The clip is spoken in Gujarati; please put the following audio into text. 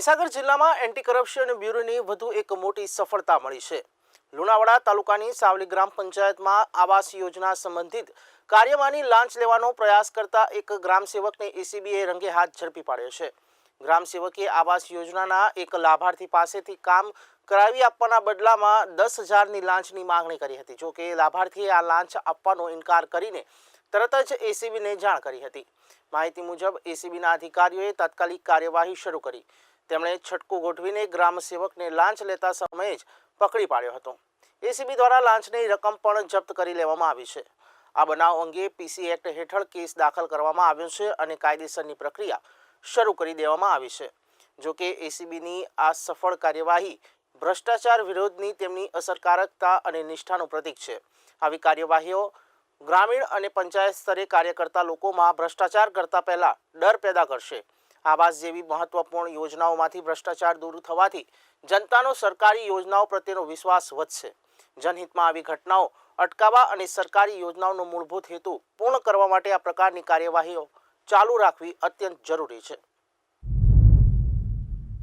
મહીસાગર જિલ્લામાં એન્ટી કરપ્શન બ્યુરોની વધુ એક મોટી સફળતા મળી છે. લુણાવાડા તાલુકાની સાવલી ગ્રામ પંચાયતમાં આવાસ યોજના સંબંધિત કાર્યમાંની લાંચ લેવાનો પ્રયાસ કરતા એક ગ્રામસેવકને એસીબીએ રંગે હાથ ઝડપી પાડ્યો છે. ગ્રામસેવકે આવાસ યોજનાના એક લાભાર્થી પાસેથી કામ કરાવી આપવાના બદલામાં દસ હજારની લાંચની માંગણી કરી હતી. જોકે લાભાર્થીએ આ લાંચ આપવાનો ઇનકાર કરીને તરત જ એસીબીને જાણ કરી હતી. માહિતી મુજબ એસીબીના અધિકારીઓએ તાત્કાલિક કાર્યવાહી શરૂ કરી. તેમણે છટકું ગોઠવીને ગ્રામસેવકને લાંચ લેતા સમયે જ પકડી પાડ્યો હતો. એસીબી દ્વારા લાંચની રકમ પણ જપ્ત કરી લેવામાં આવી છે. આ બનાવ અંગે પીસી એક્ટ હેઠળ કેસ દાખલ કરવામાં આવ્યો છે અને કાયદેસરની પ્રક્રિયા શરૂ કરી દેવામાં આવી છે. જો કે એસીબીની આ સફળ કાર્યવાહી ભ્રષ્ટાચાર વિરોધની તેમની અસરકારકતા અને નિષ્ઠાનું પ્રતીક છે. આવી કાર્યવાહીઓ ગ્રામીણ અને પંચાયત સ્તરે કાર્ય કરતા લોકોમાં ભ્રષ્ટાચાર કરતા પહેલા ડર પેદા કરશે. આવાસ જેવી મહત્વપૂર્ણ યોજનાઓમાંથી ભ્રષ્ટાચાર દૂર થવાથી જનતાનો સરકારી યોજનાઓ પ્રત્યેનો વિશ્વાસ વધશે. જનહિતમાં આવી ઘટનાઓ અટકાવવા અને સરકારી યોજનાઓનો મૂળભૂત હેતુ પૂર્ણ કરવા માટે આ પ્રકારની કાર્યવાહીઓ ચાલુ રાખવી અત્યંત જરૂરી છે.